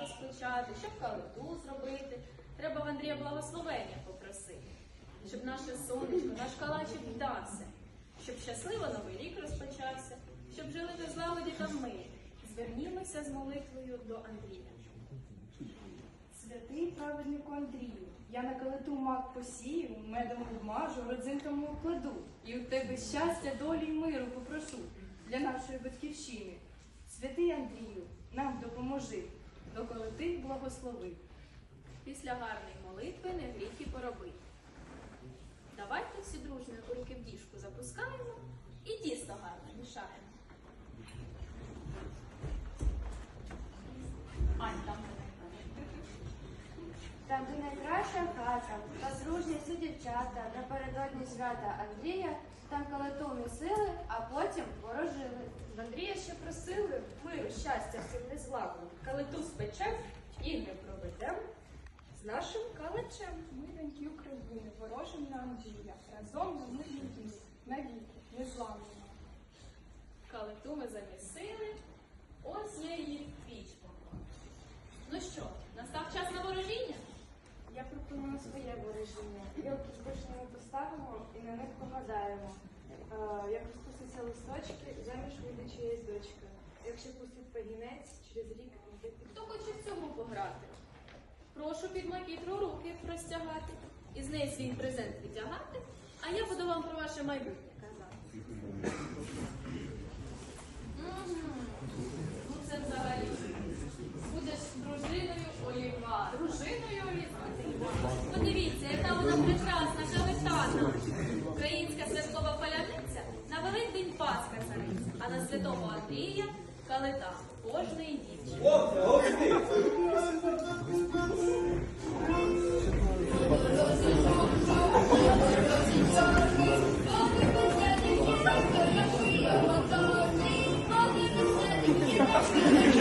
розпочати, щоб калиту зробити. Треба в Андрія благословення попросити, щоб наше сонечко, наш калачик вдався, щоб щасливо новий рік розпочався, щоб жили ви злагоді та мирі. Звернімося з молитвою до Андрія. Андрію, я на калиту мак посію, медом обмажу, родзинками укладу, і у тебе щастя, долі й миру попрошу для нашої батьківщини. Святий Андрію, нам допоможи, до калити благослови. Після гарної молитви не гріх і поробити. Давайте всі дружно руки в діжку запускаємо і тісто гарно мішаємо. Найкраща хата, та дружні всі дівчата, напередодні свята Андрія, там калиту місили, а потім ворожили. В Андрія ще просили миру, щастя, всім незламно. Калиту спечем, ігри проведем з нашим калачем. Миленькі України, ворожим на Андрія, разом на мирні дні, навіки, незламні. Калиту ми замісили, Я пропоную своє ворожіння. Білки з вишнями поставимо і на них погадаємо. Як розпустяться листочки, заміж вийде чиєсь дочка. Якщо пустить пагінець, через рік буде Хто хоче в цьому пограти? Прошу під макітру руки простягати і з неї свій презент відтягати, а я буду вам про ваше майбутнє казати. Подивіться, прекрасна, кавитана. Українська святкова паляниця на Великдень Пасха цариця, а на святого Андрія калита кожної дівчини. В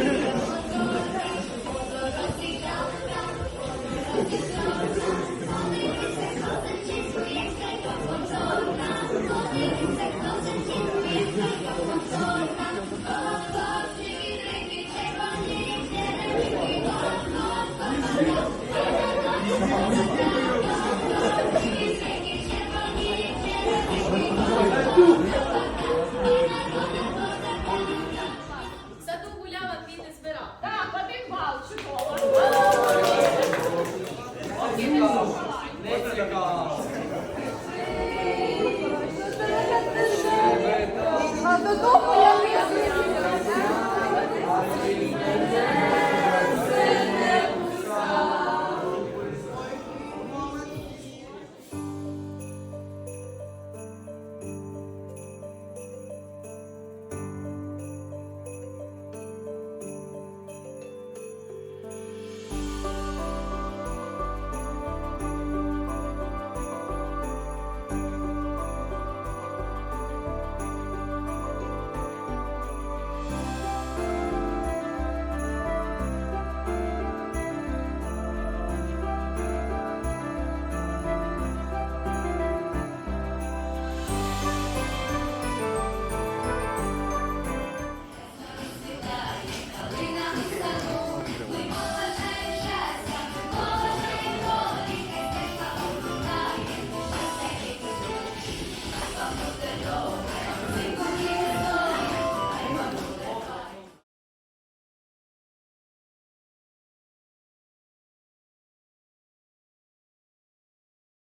这个